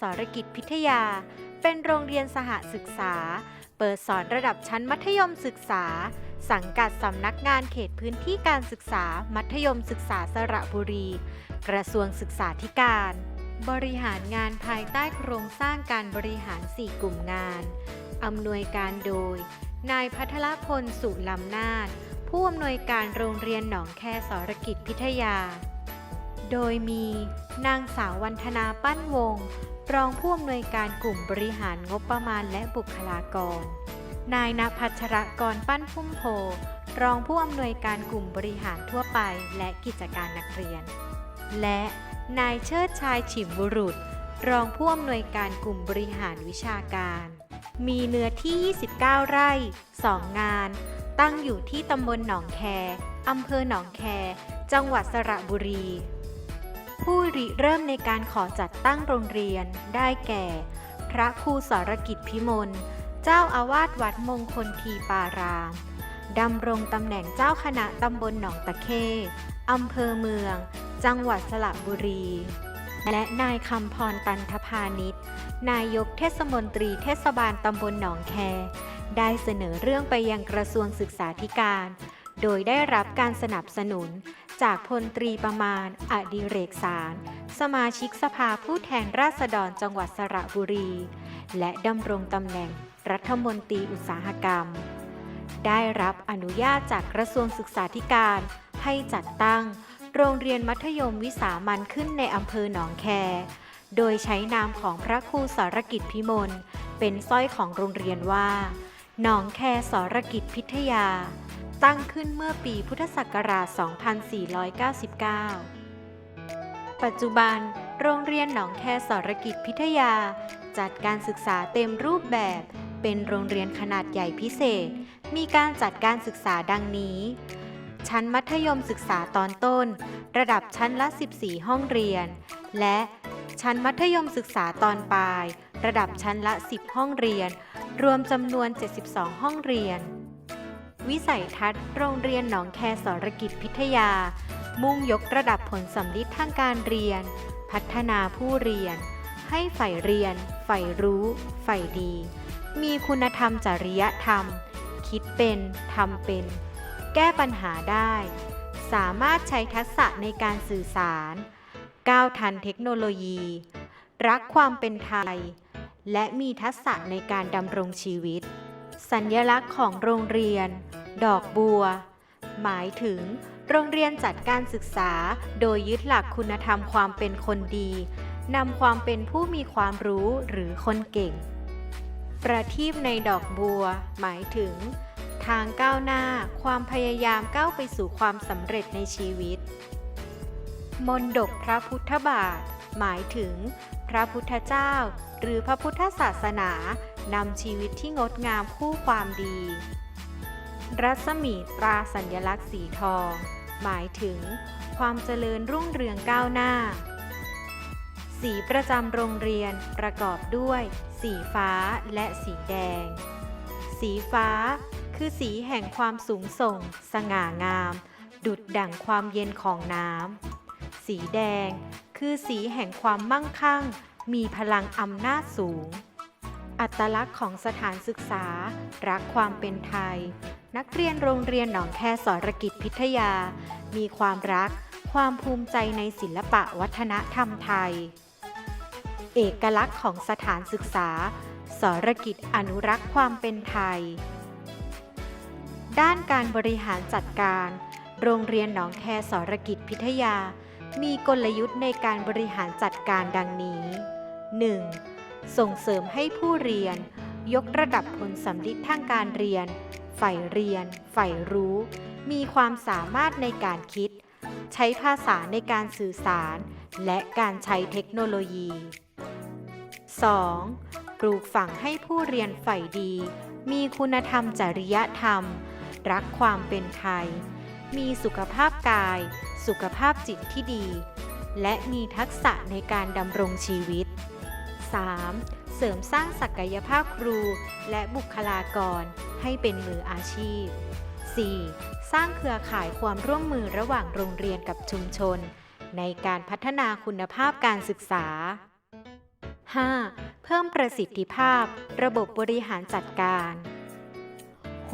สรกิจพิทยา เป็นโรงเรียนสหศึกษา เปิดสอนระดับชั้นมัธยมศึกษา สังกัดสำนักงานเขตพื้นที่การศึกษา มัธยมศึกษาสระบุรี กระทรวงศึกษาธิการ บริหารงานภายใต้โครงสร้างการบริหาร 4 กลุ่มงาน อำนวยการโดย นายพัทรพลสุลำนาจผู้อำนวยการโรงเรียนหนองแคสรกิจพิทยา โดยมี นางสาววันธนาปั้นวง รองผู้อำนวยการกลุ่มบริหารงบประมาณและบุคลากร นายณพัชรกรปั้นพุ่มโพ รองผู้อำนวยการกลุ่มบริหารทั่วไปและกิจการนักเรียน และนายเชิดชายฉิมบุรุษ รองผู้อำนวยการกลุ่มบริหารวิชาการ มีเนื้อที่ 29 ไร่ 2 งาน ตั้งอยู่ที่ตำบลหนองแคอำเภอหนองแค จังหวัดสระบุรี ผู้ริเริ่มในการขอจัดตั้งโรงเรียนได้แก่ พระครูสรกิจพิมล เจ้าอาวาสวัดมงคลทีปารามดำรงตำแหน่งเจ้าคณะตำบลหนองตะเข้อำเภอเมือง จังหวัดสระบุรี และนายคำพรตันทพาณิชย์ นายกเทศมนตรีเทศบาลตำบลหนองแค ได้เสนอเรื่องไปยังกระทรวงศึกษาธิการ โดยได้รับการสนับสนุน จากพลตรีประมาณ อดิเรกสาร สมาชิกสภาผู้แทนราษฎรจังหวัดสระบุรี และดำรงตำแหน่งรัฐมนตรีอุตสาหกรรม ได้รับอนุญาตจากกระทรวงศึกษาธิการ ให้จัดตั้ง โรงเรียนมัธยมวิสามันขึ้นในอำเภอหนองแค โดยใช้นามของพระครูสรกิจพิมล เป็นสร้อยของโรงเรียนว่าหนองแคสรกิจพิทยา ตั้งขึ้นเมื่อปีพุทธศักราช 2499 ปัจจุบัน โรงเรียนหนองแคสรกิจพิทยา จัดการศึกษาเต็มรูปแบบ เป็นโรงเรียนขนาดใหญ่พิเศษ มีการจัดการศึกษาดังนี้ ชั้นมัธยมศึกษาตอนต้น ระดับชั้นละ 14 ห้องเรียน และชั้นมัธยมศึกษาตอนปลาย ระดับชั้นละ 10 ห้องเรียน รวมจำนวน 72 ห้องเรียน วิสัยทัศน์โรงเรียนหนองแคสรกิจพิทยา มุ่งยกระดับผลสำลิดทางการเรียน พัฒนาผู้เรียน ให้ใฝ่เรียน ใฝ่รู้ ใฝ่ดี มีคุณธรรมจริยธรรม คิดเป็น ทำเป็น แก้ปัญหาได้ สามารถใช้ทักษะในการสื่อสาร ก้าวทันเทคโนโลยี รักความเป็นไทย และมีทักษะในการดำรงชีวิต สัญญลักษณ์ของโรงเรียน ดอกบัว หมายถึง โรงเรียนจัดการศึกษา โดยยึดหลักคุณธรรมความเป็นคนดีนำความเป็นผู้มีความรู้หรือคนเก่ง ประทีปในดอกบัว หมายถึง ทางก้าวหน้า ความพยายามก้าวไปสู่ความสำเร็จในชีวิต มนดกพระพุทธบาท หมายถึง พระพุทธเจ้า หรือพระพุทธศาสนา นำชีวิตที่งดงามคู่ความดี รัศมีตราสัญลักษณ์สีทอง หมายถึง ความเจริญรุ่งเรืองก้าวหน้า สีประจำโรงเรียนประกอบด้วย สีฟ้าและสีแดง สีฟ้าคือสีแห่งความสูงส่ง สง่างาม ดุดดั่งความเย็นของน้ำ สีแดงคือสีแห่งความมั่งคั่ง มีพลังอำนาจสูง อัตลักษณ์ของสถานศึกษา รักความเป็นไทย นักเรียนโรงเรียนหนองแคสรกิจพิทยา มีความรัก ความภูมิใจในศิลปะวัฒนธรรมไทย เอกลักษณ์ของสถานศึกษา สรกิจอนุรักษ์ความเป็นไทย ด้านการบริหารจัดการ โรงเรียนหนองแคสรกิจพิทยา มีกลยุทธ์ในการบริหารจัดการดังนี้ 1. ส่งเสริมให้ผู้เรียน ยกระดับผลสำลิดทางการเรียนใฝ่เรียนใฝ่รู้ มีความสามารถในการคิด ใช้ภาษาในการสื่อสาร และการใช้เทคโนโลยี 2. ปลูกฝังให้ผู้เรียนใฝ่ดี มีคุณธรรมจริยธรรม รักความเป็นไทย มีสุขภาพกาย สุขภาพจิตที่ดี และมีทักษะในการดำรงชีวิต 3. เสริมสร้างศักยภาพครูและบุคลากรให้เป็นมืออาชีพ 4. สร้างเครือข่ายความร่วมมือระหว่างโรงเรียนกับชุมชน ในการพัฒนาคุณภาพการศึกษา 5. เพิ่มประสิทธิภาพ ระบบบริหารจัดการ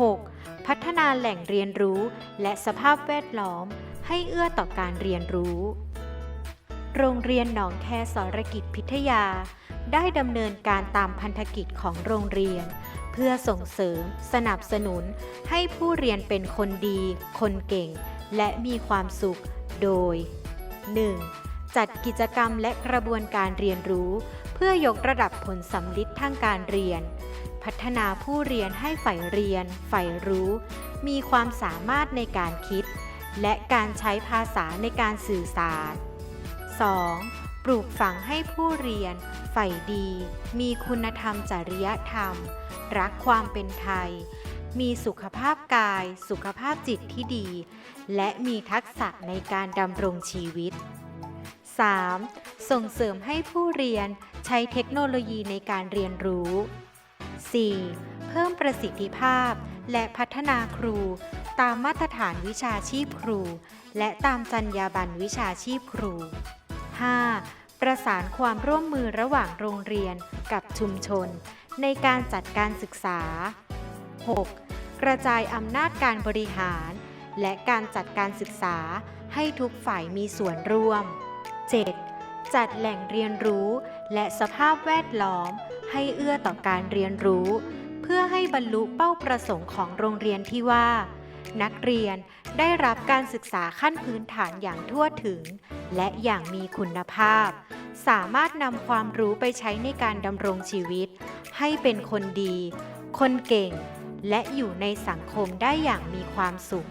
6. พัฒนาแหล่งเรียนรู้และสภาพแวดล้อม ให้เอื้อต่อการเรียนรู้ โรงเรียนหนองแคสรกิจพิทยา ได้ดำเนินการตามพันธกิจของโรงเรียน เพื่อส่งเสริม สนับสนุน ให้ผู้เรียนเป็นคนดี คนเก่ง และมีความสุข โดย 1. จัดกิจกรรมและกระบวนการเรียนรู้ เพื่อยกระดับผลสำลิดทางการเรียน พัฒนาผู้เรียนให้ใฝ่เรียน ใฝ่รู้ มีความสามารถในการคิด และการใช้ภาษาในการสื่อสาร 2. ปลูกฝังให้ผู้เรียนใฝ่ดี มีคุณธรรมจริยธรรม รักความเป็นไทย มีสุขภาพกาย สุขภาพจิตที่ดี และมีทักษะในการดำรงชีวิต 3. ส่งเสริมให้ผู้เรียนใช้เทคโนโลยีในการเรียนรู้ 4. เพิ่มประสิทธิภาพและพัฒนาครู ตามมาตรฐานวิชาชีพครู และตามจรรยาบรรณวิชาชีพครู 5. ประสานความร่วมมือระหว่างโรงเรียนกับชุมชน ในการจัดการศึกษา 6. กระจายอำนาจการบริหาร และการจัดการศึกษาให้ทุกฝ่ายมีส่วนร่วม 7. จัดแหล่งเรียนรู้และสภาพแวดล้อม ให้เอื้อต่อการเรียนรู้ เพื่อให้บรรลุเป้าประสงค์ของโรงเรียนที่ว่า นักเรียนได้รับการศึกษาขั้นพื้นฐานอย่างทั่วถึง และอย่างมีคุณภาพ สามารถนำความรู้ไปใช้ในการดำรงชีวิต ให้เป็นคนดี คนเก่ง และอยู่ในสังคมได้อย่างมีความสุข